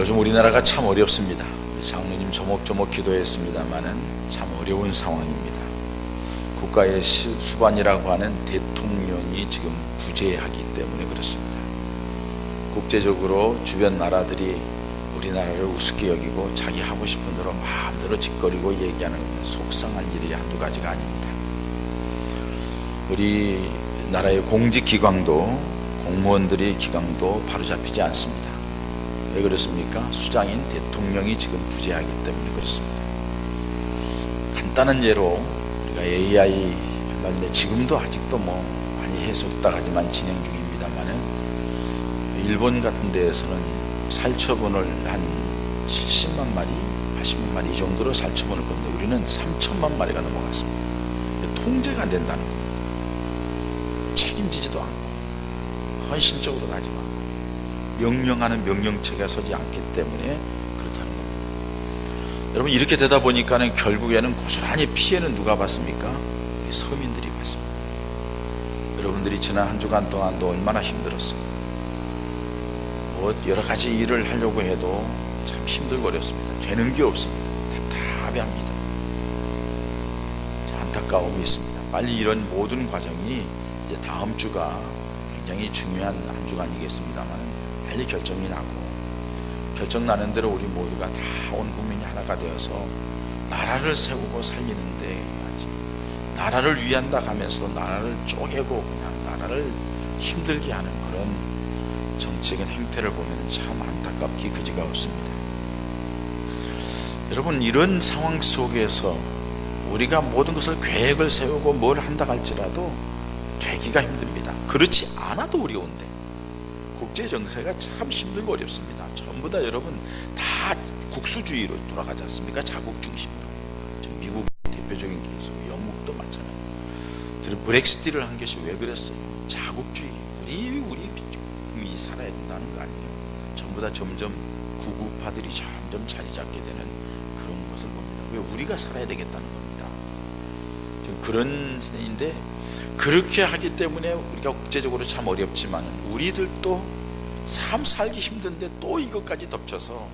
요즘 우리나라가 참 어렵습니다. 장로님 조목조목 기도했습니다만은 참 어려운 상황입니다. 국가의 시- 수반이라고 하는 대통령이 지금 부재하기 때문에 그렇습니다. 국제적으로 주변 나라들이 우리나라를 우습게 여기고 자기 하고 싶은 대로 마음대로 짓거리고 얘기하는 속상한 일이 한두 가지가 아닙니다. 우리 나라의 공직기강도 공무원들의 기강도 바로잡히지 않습니다. 왜 그렇습니까? 수장인 대통령이 지금 부재하기 때문에 그렇습니다. 간단한 예로 우리가 AI 말인데 지금도 아직도 뭐 많이 해소됐다 하지만 진행 중입니다만은 일본 같은 데에서는 살처분을 한 70만 마리, 80만 마리 이 정도로 살처분을 건데 우리는 3천만 마리가 넘어갔습니다. 통제가 안 된다는 겁니다. 책임지지도 않고 헌신적으로 가지 않고 명령하는 명령체가 서지 않기 때문에 그렇다는 겁니다. 여러분 이렇게 되다 보니까는 결국에는 고스란히 피해는 누가 받습니까? 서민들이 받습니다. 여러분들이 지난 한 주간 동안도 얼마나 힘들었어요. 뭐 여러 가지 일을 하려고 해도 참 힘들고 어렵습니다. 되는 게 없습니다. 답답합니다. 자, 안타까움이 있습니다. 빨리 이런 모든 과정이 이제 다음 주가 굉장히 중요한 한 주간이겠습니다만 빨리 결정이 나고 결정 나는 대로 우리 모두가 다 온 국민이 하나가 되어서 나라를 세우고 살리는데 해야지. 나라를 위한다 하면서 나라를 쪼개고 그냥 나라를 힘들게 하는 그런 정치적인 행태를 보면 참 안타깝기 그지가 없습니다. 여러분 이런 상황 속에서 우리가 모든 것을 계획을 세우고 뭘 한다 할지라도 되기가 힘듭니다. 그렇지 않아도 어려운데 국제 정세가 참 힘들고 어렵습니다. 전부 다 여러분 다 국수주의로 돌아가지 않습니까? 자국 중심으로. 지금 미국 대표적인 케이스, 영국도 마찬가지. 브렉시트를 한 것이 왜 그랬어요? 자국주의. 우리 우리 국민이 살아야 된다는 거 아니에요. 전부 다 점점 구구파들이 점점 자리 잡게 되는 그런 것을 봅니다. 왜 우리가 살아야 되겠다는 겁니다. 그런 인데 그렇게 하기 때문에 우리가 국제적으로 참 어렵지만 우리들도 삶 살기 힘든데 또 이것까지 덮쳐서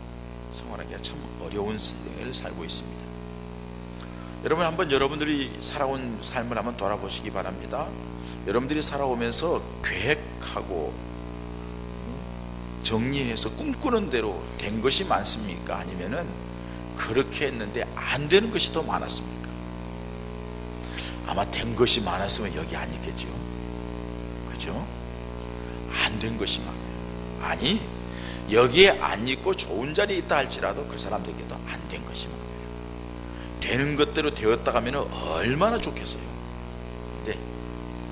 생활하기가 참 어려운 생을 살고 있습니다. 여러분 한번 여러분들이 살아온 삶을 한번 돌아보시기 바랍니다. 여러분들이 살아오면서 계획하고 정리해서 꿈꾸는 대로 된 것이 많습니까? 아니면은 그렇게 했는데 안 되는 것이 더 많았습니까? 아마 된 것이 많았으면 여기 아니겠죠. 그죠? 안 된 것이 많아요. 아니, 여기에 안 있고 좋은 자리에 있다 할지라도 그 사람들에게도 안 된 것이 많아요. 되는 것대로 되었다 하면 얼마나 좋겠어요. 근데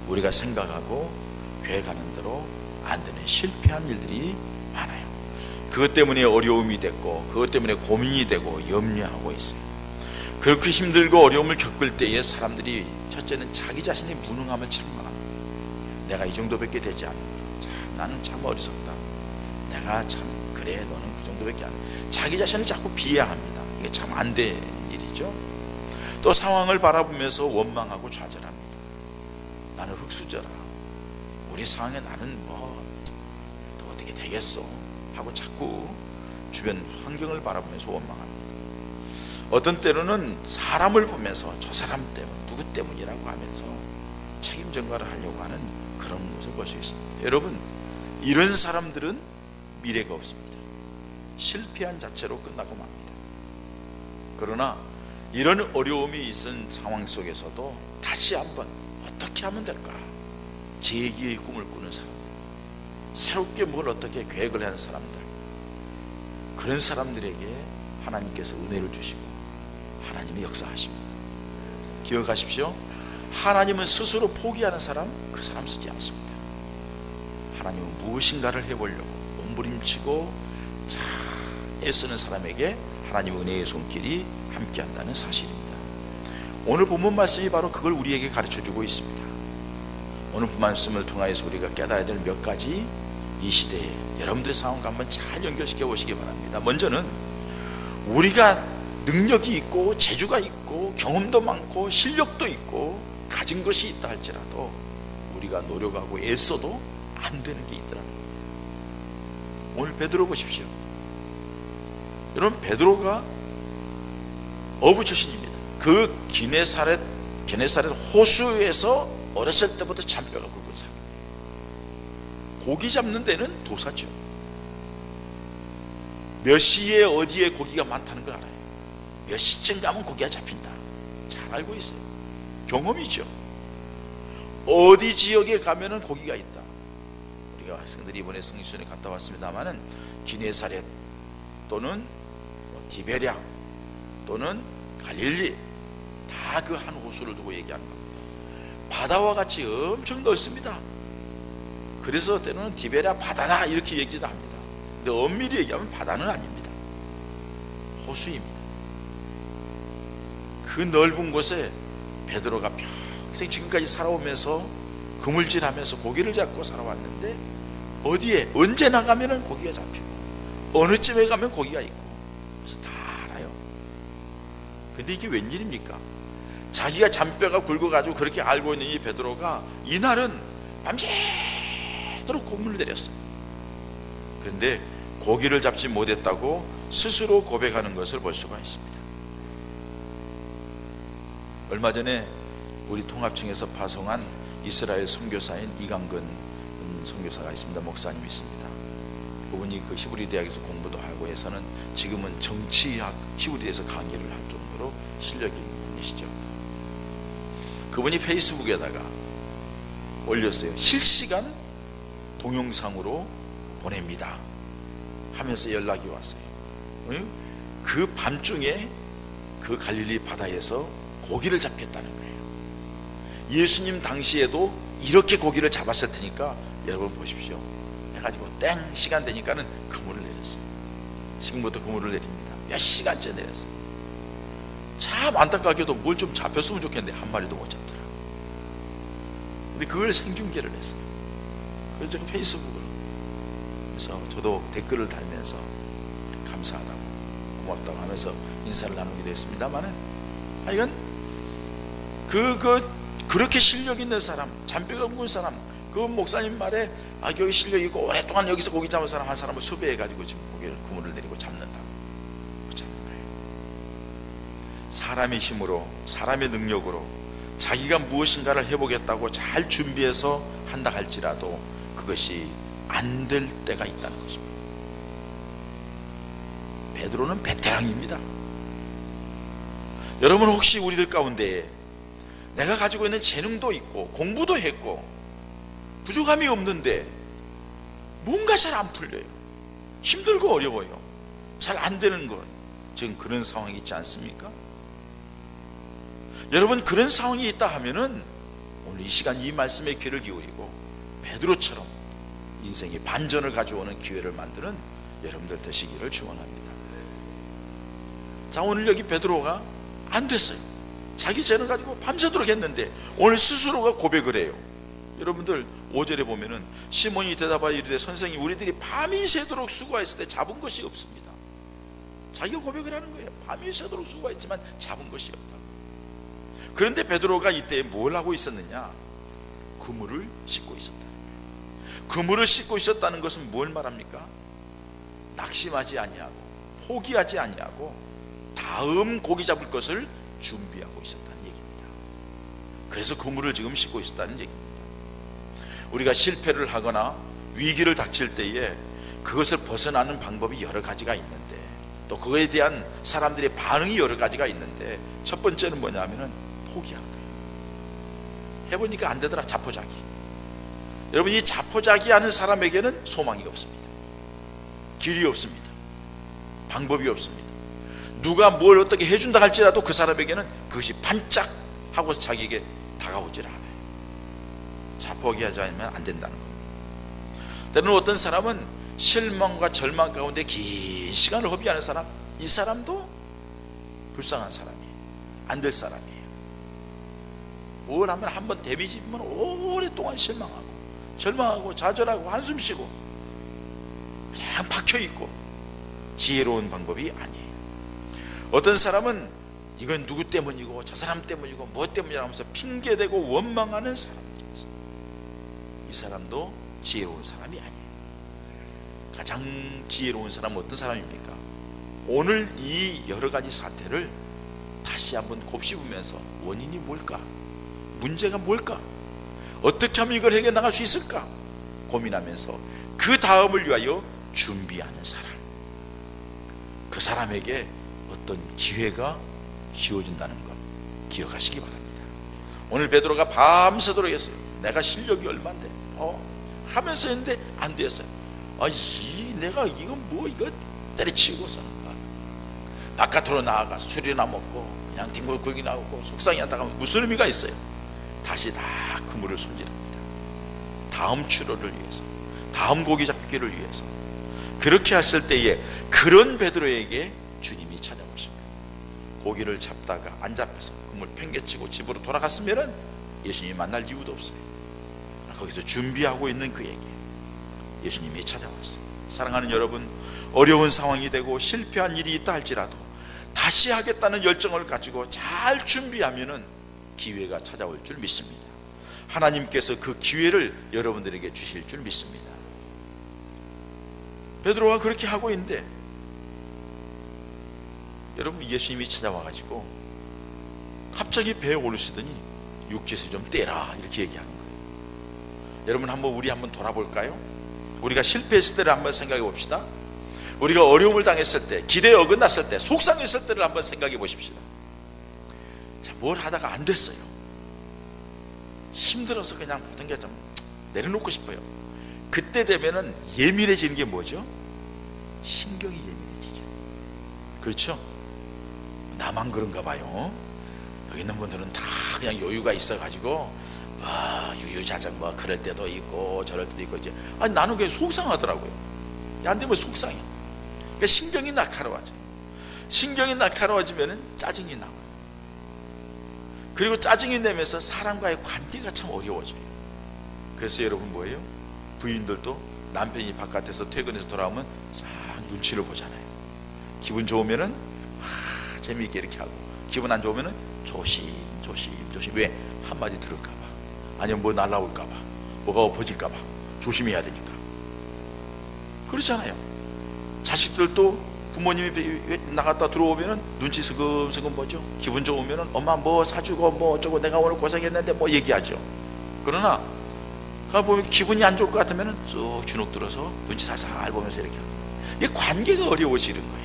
우리가 생각하고 계획하는 대로 안 되는 실패한 일들이 많아요. 그것 때문에 어려움이 됐고, 그것 때문에 고민이 되고 염려하고 있어요. 그렇게 힘들고 어려움을 겪을 때에 사람들이 첫째는 자기 자신의 무능함을 책망합니다. 내가 이 정도밖에 되지. 참, 나는 참 어리석다. 내가 참 그래 너는 그 정도밖에 안 돼. 자기 자신을 자꾸 비하합니다. 이게 참 안 된 일이죠. 또 상황을 바라보면서 원망하고 좌절합니다. 나는 흙수저라. 우리 상황에 나는 뭐또 어떻게 되겠어 하고 자꾸 주변 환경을 바라보면서 원망합니다. 어떤 때로는 사람을 보면서 저 사람 때문, 누구 때문이라고 하면서 책임 전가를 하려고 하는 그런 모습을 볼 수 있습니다. 여러분, 이런 사람들은 미래가 없습니다. 실패한 자체로 끝나고 맙니다. 그러나 이런 어려움이 있은 상황 속에서도 다시 한번 어떻게 하면 될까? 재기의 꿈을 꾸는 사람들, 새롭게 뭘 어떻게 계획을 하는 사람들, 그런 사람들에게 하나님께서 은혜를 주시고 하나님이 역사하십니다. 기억하십시오. 하나님은 스스로 포기하는 사람, 그 사람 쓰지 않습니다. 하나님은 무엇인가를 해보려고 몸부림치고 잘 애쓰는 사람에게 하나님 은혜의 손길이 함께한다는 사실입니다. 오늘 본문 말씀이 바로 그걸 우리에게 가르쳐주고 있습니다. 오늘 본 말씀을 통하여서 우리가 깨달아야 될 몇 가지 이 시대에 여러분들의 상황과 한번 잘 연결시켜 보시기 바랍니다. 먼저는 우리가 능력이 있고 재주가 있고 경험도 많고 실력도 있고 가진 것이 있다 할지라도 우리가 노력하고 애써도 안 되는 게 있더라고요. 오늘 베드로 보십시오. 여러분 베드로가 어부 출신입니다. 그 기네사렛 게네사렛 호수에서 어렸을 때부터 잔뼈가 굵은 사람. 고기 잡는 데는 도사죠. 몇 시에 어디에 고기가 많다는 걸 알아요. 몇 시쯤 가면 고기가 잡힌다. 잘 알고 있어요. 경험이죠. 어디 지역에 가면은 고기가 있다. 우리가 학생들이 이번에 성수전에 갔다 왔습니다만은 기네사렛 또는 뭐 디베랴 또는 갈릴리 다 그 한 호수를 두고 얘기하는 겁니다. 바다와 같이 엄청 넓습니다. 그래서 때로는 디베랴 바다나 이렇게 얘기도 합니다. 근데 엄밀히 얘기하면 바다는 아닙니다. 호수입니다. 그 넓은 곳에 베드로가 평생 지금까지 살아오면서 그물질하면서 고기를 잡고 살아왔는데 어디에 언제 나가면은 고기가 잡히고 어느 쯤에 가면 고기가 있고 그래서 다 알아요. 근데 이게 웬일입니까? 자기가 잔뼈가 굵어가지고 그렇게 알고 있는 이 베드로가 이날은 밤새도록 고문을 내렸어요. 그런데 고기를 잡지 못했다고 스스로 고백하는 것을 볼 수가 있습니다. 얼마 전에 우리 통합청에서 파송한 이스라엘 선교사인 이강근 선교사가 있습니다. 목사님이 있습니다. 그분이 그 히브리 대학에서 공부도 하고 해서는 지금은 정치학 히브리에서 강의를 할 정도로 실력이 있는 분이시죠. 그분이 페이스북에다가 올렸어요. 실시간 동영상으로 보냅니다. 하면서 연락이 왔어요. 그 밤중에 그 갈릴리 바다에서 고기를 잡혔다는 거예요. 예수님 당시에도 이렇게 고기를 잡았을 테니까 여러분 보십시오. 해가지고 땡 시간 되니까는 그물을 내렸어요. 지금부터 그물을 내립니다. 몇 시간째 내렸어요. 참 안타깝게도 뭘 좀 잡혔으면 좋겠는데 한 마리도 못 잡더라. 근데 그걸 생중계를 했어요. 그래서 제가 페이스북으로 그래서 저도 댓글을 달면서 감사하다고 고맙다고 하면서 인사를 나누기도 했습니다만은 아 이건 그, 그, 그렇게 실력 있는 사람, 잔뼈가 굵은 사람, 그 목사님 말에, 아, 여기 실력 있고, 오랫동안 여기서 고기 잡은 사람 한 사람을 수배해가지고 지금 고기를 그물을 내리고 잡는다. 못 잡는 거예요. 사람의 힘으로, 사람의 능력으로 자기가 무엇인가를 해보겠다고 잘 준비해서 한다 할지라도 그것이 안 될 때가 있다는 것입니다. 베드로는 베테랑입니다. 여러분 혹시 우리들 가운데 내가 가지고 있는 재능도 있고 공부도 했고 부족함이 없는데 뭔가 잘 안 풀려요. 힘들고 어려워요. 잘 안 되는 것. 지금 그런 상황이 있지 않습니까? 여러분 그런 상황이 있다 하면은 오늘 이 시간 이 말씀에 귀를 기울이고 베드로처럼 인생의 반전을 가져오는 기회를 만드는 여러분들 되시기를 축원합니다. 자 오늘 여기 베드로가 안 됐어요. 자기 죄를 가지고 밤새도록 했는데 오늘 스스로가 고백을 해요. 여러분들 5절에 보면은 시몬이 대답하여 이르되 선생님 우리들이 밤이 새도록 수고했을 때 잡은 것이 없습니다. 자기가 고백을 하는 거예요. 밤이 새도록 수고했지만 잡은 것이 없다. 그런데 베드로가 이때 뭘 하고 있었느냐? 그물을 씻고 있었다. 그물을 씻고 있었다는 것은 뭘 말합니까? 낙심하지 아니하고 포기하지 아니하고 다음 고기 잡을 것을 준비하고 있었다는 얘기입니다. 그래서 그물을 지금 씻고 있었다는 얘기입니다. 우리가 실패를 하거나 위기를 닥칠 때에 그것을 벗어나는 방법이 여러 가지가 있는데 또 그거에 대한 사람들의 반응이 여러 가지가 있는데 첫 번째는 뭐냐면은 포기하는 거예요. 해보니까 안 되더라 자포자기. 여러분 이 자포자기 하는 사람에게는 소망이 없습니다. 길이 없습니다. 방법이 없습니다. 누가 뭘 어떻게 해준다 할지라도 그 사람에게는 그것이 반짝 하고 자기에게 다가오질 않아요. 자 포기하지 않으면 안 된다는 겁니다. 때로는 어떤 사람은 실망과 절망 가운데 긴 시간을 허비하는 사람, 이 사람도 불쌍한 사람이에요. 안 될 사람이에요. 뭘 하면 한 번 데미지 입으면 오랫동안 실망하고, 절망하고, 좌절하고, 한숨 쉬고, 그냥 박혀 있고, 지혜로운 방법이 아니에요. 어떤 사람은 이건 누구 때문이고 저 사람 때문이고 뭐 때문이라 하면서 핑계대고 원망하는 사람들이 있어요. 이 사람도 지혜로운 사람이 아니에요. 가장 지혜로운 사람은 어떤 사람입니까? 오늘 이 여러 가지 사태를 다시 한번 곱씹으면서 원인이 뭘까? 문제가 뭘까? 어떻게 하면 이걸 해결 나갈 수 있을까? 고민하면서 그 다음을 위하여 준비하는 사람. 그 사람에게 어떤 기회가 씌워진다는 것 기억하시기 바랍니다. 오늘 베드로가 밤새도록 했어요. 내가 실력이 얼마인데, 어, 하면서 했는데 안 됐어요. 아, 이 내가 이거 뭐 이거 때려치우고서 바깥으로 나아가서 술이나 먹고 그냥 뒹굴거기 나오고 속상해 하다가 무슨 의미가 있어요? 다시 다 그물을 손질합니다. 다음 출호를 위해서, 다음 고기 잡기를 위해서. 그렇게 했을 때에 그런 베드로에게 주님이 찾아오십니다. 고기를 잡다가 안 잡혀서 그물 팽개치고 집으로 돌아갔으면은 예수님이 만날 이유도 없어요. 거기서 준비하고 있는 그에게 예수님이 찾아왔어요. 사랑하는 여러분, 어려운 상황이 되고 실패한 일이 있다 할지라도 다시 하겠다는 열정을 가지고 잘 준비하면은 기회가 찾아올 줄 믿습니다. 하나님께서 그 기회를 여러분들에게 주실 줄 믿습니다. 베드로가 그렇게 하고 있는데 여러분 예수님이 찾아와 가지고 갑자기 배에 오르시더니 육지에서 좀 떼라 이렇게 얘기하는 거예요. 여러분 한번 우리 한번 돌아볼까요? 우리가 실패했을 때를 한번 생각해 봅시다. 우리가 어려움을 당했을 때, 기대에 어긋났을 때, 속상했을 때를 한번 생각해 보십시다. 자, 뭘 하다가 안 됐어요. 힘들어서 그냥 모든 게 좀 내려놓고 싶어요. 그때 되면은 예민해지는 게 뭐죠? 신경이 예민해지죠. 그렇죠? 나만 그런가 봐요. 여기 있는 분들은 다 그냥 여유가 있어가지고 아, 유유자적 뭐 그럴 때도 있고 저럴 때도 있고 이제 아니 나는 그게 속상하더라고요. 안 되면 속상해. 그러니까 신경이 날카로워져. 신경이 날카로워지면은 짜증이 나와요. 그리고 짜증이 내면서 사람과의 관계가 참 어려워져요. 그래서 여러분 뭐예요? 부인들도 남편이 바깥에서 퇴근해서 돌아오면 싹 눈치를 보잖아요. 기분 좋으면은 아, 재미있게 이렇게 하고 기분 안 좋으면은 조심 조심 조심 왜 한마디 들을까봐 아니면 뭐 날라올까봐 뭐가 엎어질까봐 조심해야 되니까 그렇잖아요. 자식들도 부모님이 나갔다 들어오면은 눈치 슬금슬금 보죠. 기분 좋으면은 엄마 뭐 사주고 뭐 어쩌고 내가 오늘 고생했는데 뭐 얘기하죠. 그러나 가 보면 기분이 안 좋을 것 같으면은 쭉 주눅 들어서 눈치 살살 보면서 이렇게. 이게 관계가 어려워지는 거예요.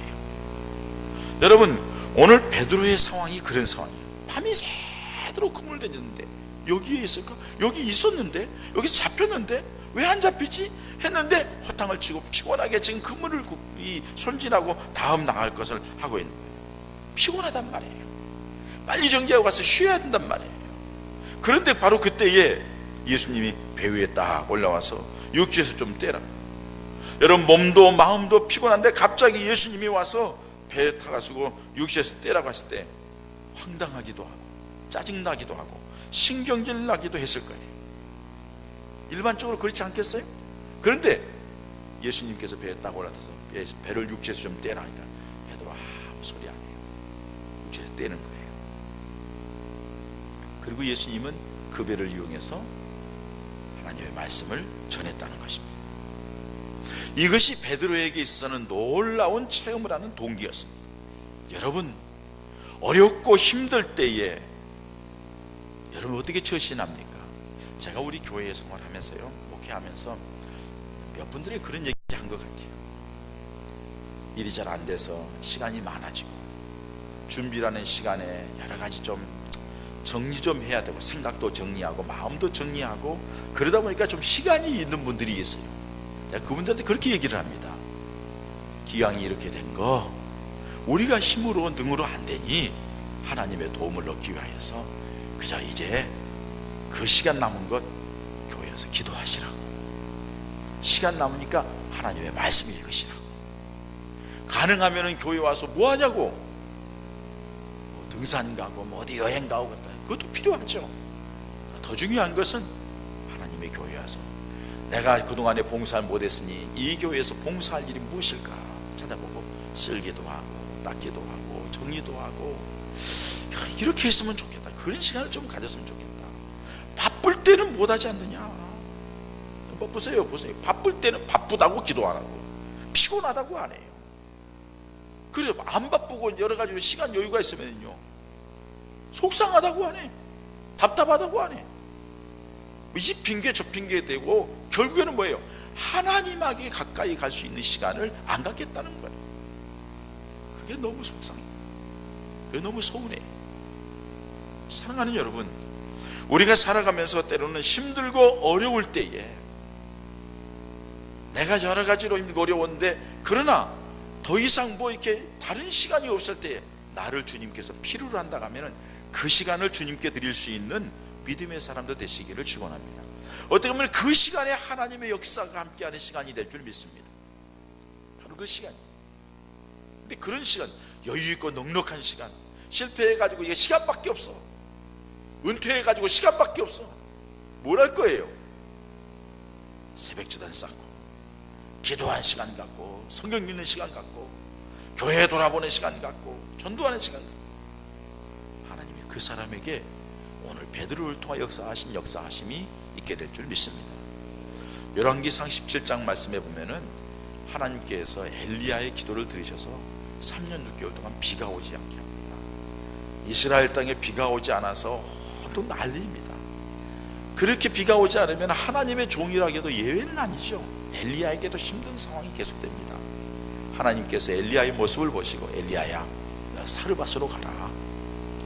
여러분 오늘 베드로의 상황이 그런 상황이에요. 밤이 새도록 그물 던졌는데 여기에 있을까? 여기 있었는데 여기서 잡혔는데 왜 안 잡히지? 했는데 허탕을 치고 피곤하게 지금 그물을 이 손질하고 다음 나갈 것을 하고 있는 거예요. 피곤하단 말이에요. 빨리 정지하고 가서 쉬어야 된단 말이에요. 그런데 바로 그때에 예수님이 배 위에 딱 올라와서 육지에서 좀 떼라. 여러분 몸도 마음도 피곤한데 갑자기 예수님이 와서 배에 타가지고 육지에서 떼라고 했을 때 황당하기도 하고 짜증나기도 하고 신경질 나기도 했을 거예요. 일반적으로 그렇지 않겠어요? 그런데 예수님께서 배에 딱 올라타서 배, 배를 육지에서 좀 떼라 하니까 베드로 아무 소리 안 해요. 육지에서 떼는 거예요. 그리고 예수님은 그 배를 이용해서 하나님의 말씀을 전했다는 것입니다. 이것이 베드로에게 있어서는 놀라운 체험을 하는 동기였습니다. 여러분 어렵고 힘들 때에 여러분 어떻게 처신합니까? 제가 우리 교회 생활하면서요 목회하면서 몇 분들이 그런 얘기 한 것 같아요. 일이 잘 안 돼서 시간이 많아지고 준비라는 시간에 여러 가지 좀 정리 좀 해야 되고 생각도 정리하고 마음도 정리하고 그러다 보니까 좀 시간이 있는 분들이 있어요. 그분들한테 그렇게 얘기를 합니다. 기왕이 이렇게 된 거 우리가 힘으로 능으로 안 되니 하나님의 도움을 얻기 위하여서 그저 이제 그 시간 남은 것 교회에서 기도하시라고. 시간 남으니까 하나님의 말씀 읽으시라고. 가능하면 교회 와서 뭐 하냐고. 뭐 등산 가고 뭐 어디 여행 가고 그것도 필요하죠. 더 중요한 것은 내가 그동안에 봉사를 못했으니 이 교회에서 봉사할 일이 무엇일까? 찾아보고 쓸기도 하고 닦기도 하고 정리도 하고. 이렇게 했으면 좋겠다. 그런 시간을 좀 가졌으면 좋겠다. 바쁠 때는 못하지 않느냐? 뭐 보세요 보세요. 바쁠 때는 바쁘다고 기도 안 하고 피곤하다고 안 해요. 그래 안 바쁘고 여러 가지로 시간 여유가 있으면요 속상하다고 하네 답답하다고 하네 이 핑계 저 핑계 대고 결국에는 뭐예요? 하나님에게 가까이 갈 수 있는 시간을 안 갖겠다는 거예요. 그게 너무 속상해. 그게 너무 서운해. 사랑하는 여러분 우리가 살아가면서 때로는 힘들고 어려울 때에 내가 여러 가지로 힘들고 어려웠는데 그러나 더 이상 뭐 이렇게 다른 시간이 없을 때에 나를 주님께서 필요로 한다 하면은 그 시간을 주님께 드릴 수 있는 믿음의 사람도 되시기를 축원합니다. 어떻게 보면 그 시간에 하나님의 역사가 함께하는 시간이 될 줄 믿습니다. 바로 그 시간. 근데 그런 시간, 여유 있고 넉넉한 시간, 실패해 가지고 이게 시간밖에 없어. 은퇴해 가지고 시간밖에 없어. 뭘 할 거예요? 새벽 주단 쌓고, 기도하는 시간 갖고, 성경 읽는 시간 갖고, 교회 돌아보는 시간 갖고, 전도하는 시간 갖고. 하나님이 그 사람에게 베드로를 통하 역사하신 역사하심이 있게 될 줄 믿습니다. 열왕기상 17장 말씀에 보면은 하나님께서 엘리야의 기도를 들으셔서 3년 6개월 동안 비가 오지 않게 합니다. 이스라엘 땅에 비가 오지 않아서 온통 난리입니다. 그렇게 비가 오지 않으면 하나님의 종이라기도 예외는 아니죠. 엘리야에게도 힘든 상황이 계속됩니다. 하나님께서 엘리야의 모습을 보시고 엘리야야 사르밧으로 가라.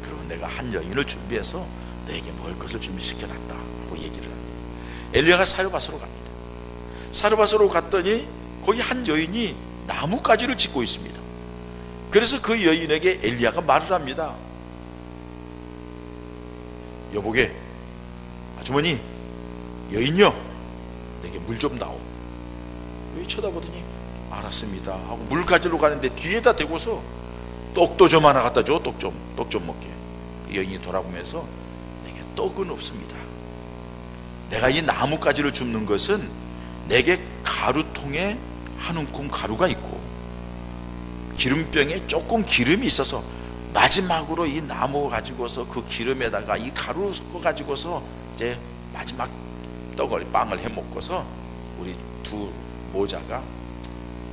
그리고 내가 한 여인을 준비해서 너에게 먹을 것을 준비시켜놨다 하고 얘기를 합니다. 엘리야가 사르밧으로 갑니다. 사르밧으로 갔더니 거기 한 여인이 나뭇가지를 짓고 있습니다. 그래서 그 여인에게 엘리야가 말을 합니다. 여보게 아주머니 여인요 내게 물좀 다오. 여인 쳐다보더니 알았습니다 하고 물 가지러 가는데 뒤에다 대고서 떡도 좀 하나 갖다 줘. 떡 좀, 떡 좀 먹게. 그 여인이 돌아보면서 내게 떡은 없습니다. 내가 이 나뭇가지를 줍는 것은 내게 가루통에 한 움큼 가루가 있고 기름병에 조금 기름이 있어서 마지막으로 이 나무 가지고서 그 기름에다가 이 가루를 섞어 가지고서 이제 마지막 떡을 빵을 해 먹고서 우리 두 모자가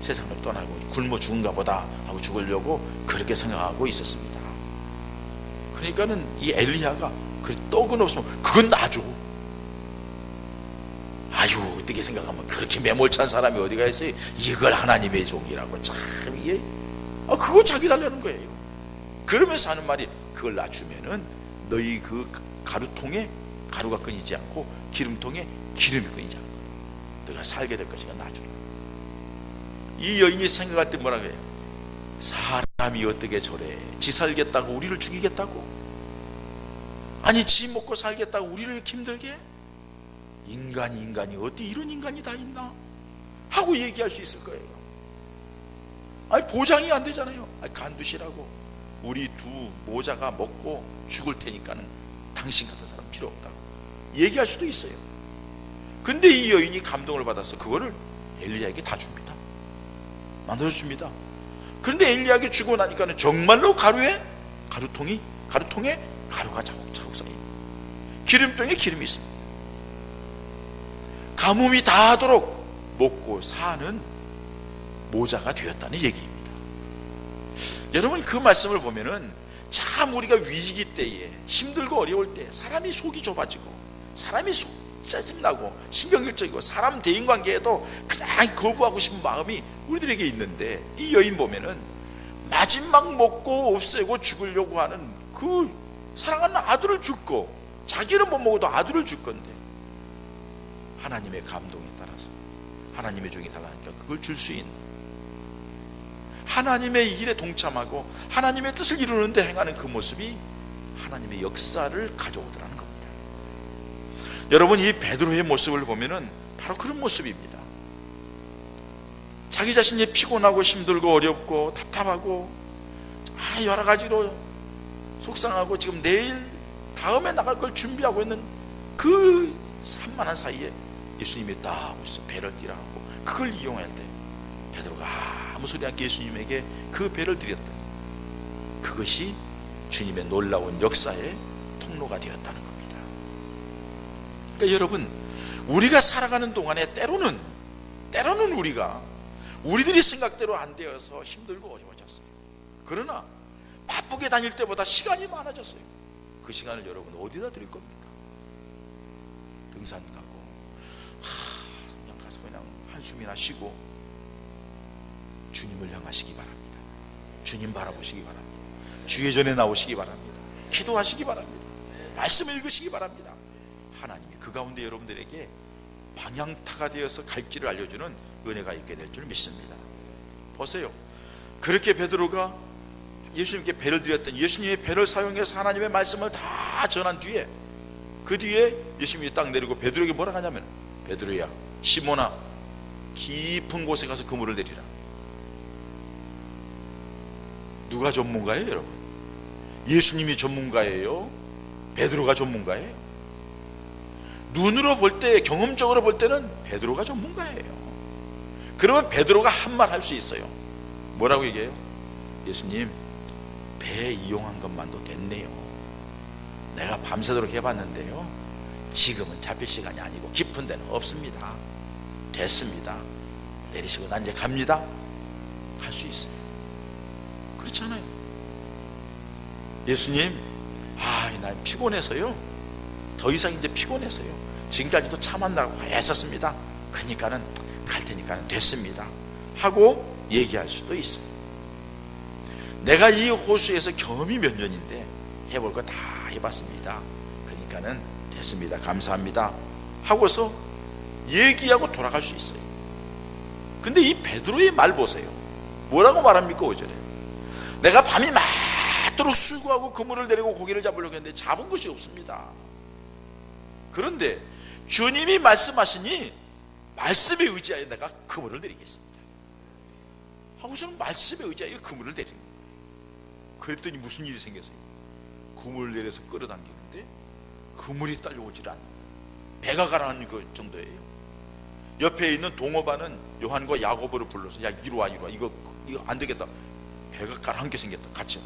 세상을 떠나고 굶어 죽은가 보다 하고 죽으려고 그렇게 생각하고 있었습니다. 그러니까는 이 엘리야가 그 떡은 없으면 그건 놔줘. 아유 어떻게 생각하면 그렇게 매몰찬 사람이 어디가 있어요? 이걸 하나님의 종이라고 참 이게 아 그거 자기 달라는 거예요. 그러면서 하는 말이 그걸 놔주면은 너희 그 가루통에 가루가 끊이지 않고 기름통에 기름이 끊이지 않고 너가 살게 될 것이가 놔주라. 이 여인이 생각할 때 뭐라고 해요? 사람이 어떻게 저래? 지 살겠다고 우리를 죽이겠다고? 아니 지 먹고 살겠다고 우리를 힘들게? 인간이 인간이 어디 이런 인간이 다 있나? 하고 얘기할 수 있을 거예요. 아니 보장이 안 되잖아요. 아니 간두시라고 우리 두 모자가 먹고 죽을 테니까는 당신 같은 사람 필요 없다고 얘기할 수도 있어요. 근데 이 여인이 감동을 받아서 그거를 엘리야에게 다 줍니다. 만들어 줍니다. 그런데 엘리야에게 주고 나니까는 정말로 가루에 가루통이 가루통에 가루가 차곡차곡 쌓여 기름병에 기름이 있습니다. 가뭄이 다하도록 먹고 사는 모자가 되었다는 얘기입니다. 여러분 그 말씀을 보면은 참 우리가 위기 때에 힘들고 어려울 때 사람이 속이 좁아지고 사람이 속 짜증나고 신경질적이고 사람 대인 관계에도 그냥 거부하고 싶은 마음이 우리들에게 있는데 이 여인 보면은 마지막 먹고 없애고 죽으려고 하는 그 사랑하는 아들을 죽고 자기는 못 먹어도 아들을 줄 건데 하나님의 감동에 따라서 하나님의 종이 달라니까 그걸 줄 수 있는 하나님의 일에 동참하고 하나님의 뜻을 이루는데 행하는 그 모습이 하나님의 역사를 가져오더라는 겁니다. 여러분 이 베드로의 모습을 보면은 바로 그런 모습입니다. 자기 자신이 피곤하고 힘들고 어렵고 답답하고 아, 여러 가지로 속상하고 지금 내일 다음에 나갈 걸 준비하고 있는 그 산만한 사이에 예수님이 딱 오셔서 배를 띠라 하고 그걸 이용할 때 베드로가 아무 소리 않게 예수님에게 그 배를 드렸다. 그것이 주님의 놀라운 역사의 통로가 되었다는 겁니다. 그러니까 여러분 우리가 살아가는 동안에 때로는 때로는 우리가 우리들이 생각대로 안 되어서 힘들고 어려워졌어요. 그러나 바쁘게 다닐 때보다 시간이 많아졌어요. 그 시간을 여러분 어디다 드릴 겁니까? 등산 가고 하, 그냥 가서 그냥 한숨이나 쉬고 주님을 향하시기 바랍니다. 주님 바라보시기 바랍니다. 주의 전에 나오시기 바랍니다. 기도하시기 바랍니다. 말씀 읽으시기 바랍니다. 하나님이 그 가운데 여러분들에게 방향타가 되어서 갈 길을 알려주는 은혜가 있게 될 줄 믿습니다. 보세요. 그렇게 베드로가 예수님께 배를 드렸던 예수님의 배를 사용해서 하나님의 말씀을 다 전한 뒤에 그 뒤에 예수님이 딱 내리고 베드로에게 뭐라 하냐면 베드로야 시몬아 깊은 곳에 가서 그물을 내리라. 누가 전문가예요 여러분? 예수님이 전문가예요? 베드로가 전문가예요? 눈으로 볼 때 경험적으로 볼 때는 베드로가 전문가예요. 그러면 베드로가 한 말 할 수 있어요. 뭐라고 얘기해요? 예수님 배 이용한 것만도 됐네요. 내가 밤새도록 해봤는데요. 지금은 잡힐 시간이 아니고 깊은 데는 없습니다. 됐습니다. 내리시고 난 이제 갑니다. 갈 수 있어요. 그렇잖아요. 예수님 아난 피곤해서요. 더 이상 이제 피곤해서요. 지금까지도 참았나고 애썼습니다. 그러니까는 갈 테니까는 됐습니다. 하고 얘기할 수도 있어요 내가 이 호수에서 경험이 몇 년인데 해볼 거 다 해봤습니다. 그러니까는 됐습니다. 감사합니다. 하고서 얘기하고 돌아갈 수 있어요. 근데 이 베드로의 말 보세요. 뭐라고 말합니까, 오절에? 내가 밤이 맞도록 수고하고 그물을 내리고 고기를 잡으려고 했는데 잡은 것이 없습니다. 그런데 주님이 말씀하시니 말씀에 의지하여 내가 그물을 내리겠습니다. 하고서는 말씀에 의지하여 그물을 거예요. 그랬더니 무슨 일이 생겼어요? 그물 내려서 끌어당기는데 그물이 딸려오질 않아. 배가 가라앉는 그 정도예요. 옆에 있는 동호반은 요한과 야고보를 불러서 야 이리 와 이리 와 이거 이거 안 되겠다. 배가 가라앉게 생겼다. 같이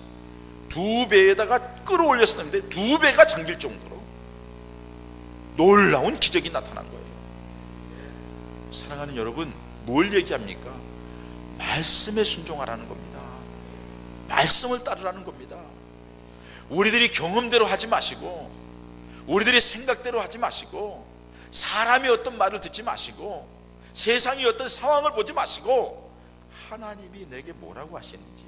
두 배에다가 끌어올렸었는데 두 배가 잠길 정도로 놀라운 기적이 나타난 거예요. 사랑하는 여러분, 뭘 얘기합니까? 말씀에 순종하라는 겁니다. 말씀을 따르라는 겁니다. 우리들이 경험대로 하지 마시고, 우리들이 생각대로 하지 마시고, 사람이 어떤 말을 듣지 마시고, 세상이 어떤 상황을 보지 마시고, 하나님이 내게 뭐라고 하시는지,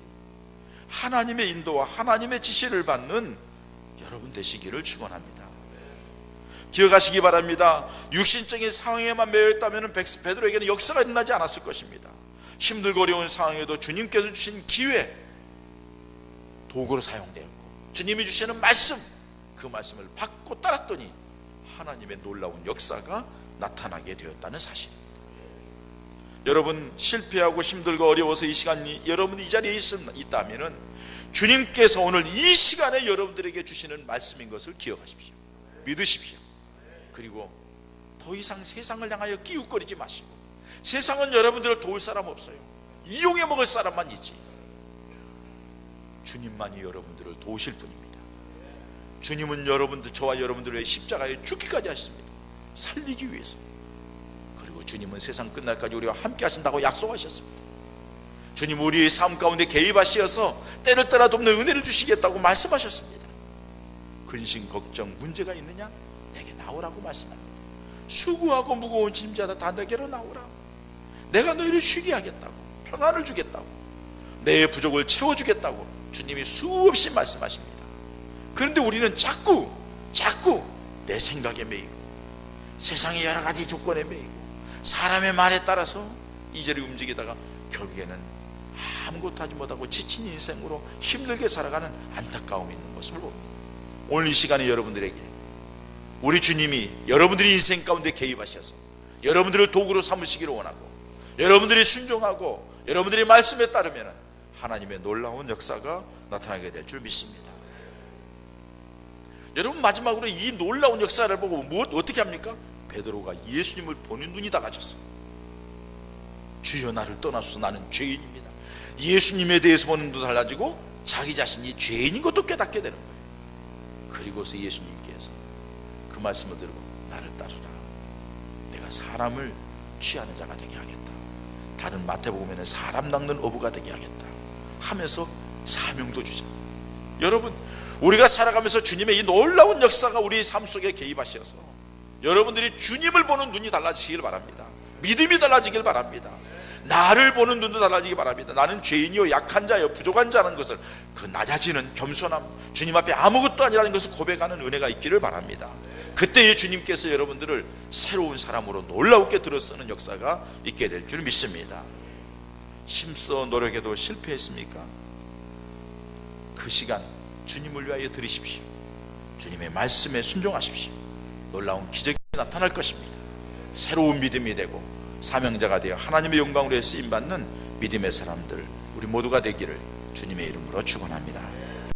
하나님의 인도와 하나님의 지시를 받는 여러분 되시기를 축원합니다. 기억하시기 바랍니다. 육신적인 상황에만 매여 있다면 베드로에게는 역사가 일어나지 않았을 것입니다. 힘들고 어려운 상황에도 주님께서 주신 기회, 도구로 사용되었고 주님이 주시는 말씀 그 말씀을 받고 따랐더니 하나님의 놀라운 역사가 나타나게 되었다는 사실입니다. 여러분 실패하고 힘들고 어려워서 이 시간이 여러분 이 자리에 있다면은 주님께서 오늘 이 시간에 여러분들에게 주시는 말씀인 것을 기억하십시오. 믿으십시오. 그리고 더 이상 세상을 향하여 끼웃거리지 마시고 세상은 여러분들을 도울 사람 없어요. 이용해 먹을 사람만 있지. 주님만이 여러분들을 도우실 분입니다. 주님은 여러분들 저와 여러분들의 십자가에 죽기까지 하셨습니다. 살리기 위해서. 그리고 주님은 세상 끝날까지 우리와 함께 하신다고 약속하셨습니다. 주님 우리의 삶 가운데 개입하시어서 때를 따라 돕는 은혜를 주시겠다고 말씀하셨습니다. 근심 걱정 문제가 있느냐? 내게 나오라고 말씀합니다. 수고하고 무거운 짐자다 다 내게로 나오라. 내가 너희를 쉬게 하겠다고 평안을 주겠다고 내 부족을 채워주겠다고 주님이 수없이 말씀하십니다. 그런데 우리는 자꾸 자꾸 내 생각에 매이고 세상의 여러 가지 조건에 매이고 사람의 말에 따라서 이자리 움직이다가 결국에는 아무것도 하지 못하고 지친 인생으로 힘들게 살아가는 안타까움이 있는 모습을 봅니다. 오늘 이 시간에 여러분들에게 우리 주님이 여러분들의 인생 가운데 개입하셔서 여러분들을 도구로 삼으시기를 원하고 여러분들이 순종하고 여러분들의 말씀에 따르면 하나님의 놀라운 역사가 나타나게 될 줄 믿습니다. 여러분 마지막으로 이 놀라운 역사를 보고 무엇 어떻게 합니까? 베드로가 예수님을 보는 눈이 달라졌어. 주여 나를 떠나소서 나는 죄인입니다. 예수님에 대해서 보는 눈도 달라지고 자기 자신이 죄인인 것도 깨닫게 되는 거예요. 그리고서 예수님께서 그 말씀을 들고 나를 따르라. 내가 사람을 취하는 자가 되게 하겠다. 다른 마태복음에는 사람 낚는 어부가 되게 하겠다. 하면서 사명도 주잖아 여러분 우리가 살아가면서 주님의 이 놀라운 역사가 우리 삶 속에 개입하셔서 여러분들이 주님을 보는 눈이 달라지길 바랍니다. 믿음이 달라지길 바랍니다. 나를 보는 눈도 달라지기 바랍니다. 나는 죄인이요 약한 자요 부족한 자라는 것을 그 낮아지는 겸손함 주님 앞에 아무것도 아니라는 것을 고백하는 은혜가 있기를 바랍니다. 그때에 주님께서 여러분들을 새로운 사람으로 놀라우게 들어쓰는 역사가 있게 될 줄 믿습니다 힘써 노력해도 실패했습니까? 그 시간 주님을 위하여 드리십시오. 주님의 말씀에 순종하십시오. 놀라운 기적이 나타날 것입니다. 새로운 믿음이 되고 사명자가 되어 하나님의 영광으로 쓰임 받는 믿음의 사람들 우리 모두가 되기를 주님의 이름으로 축원합니다.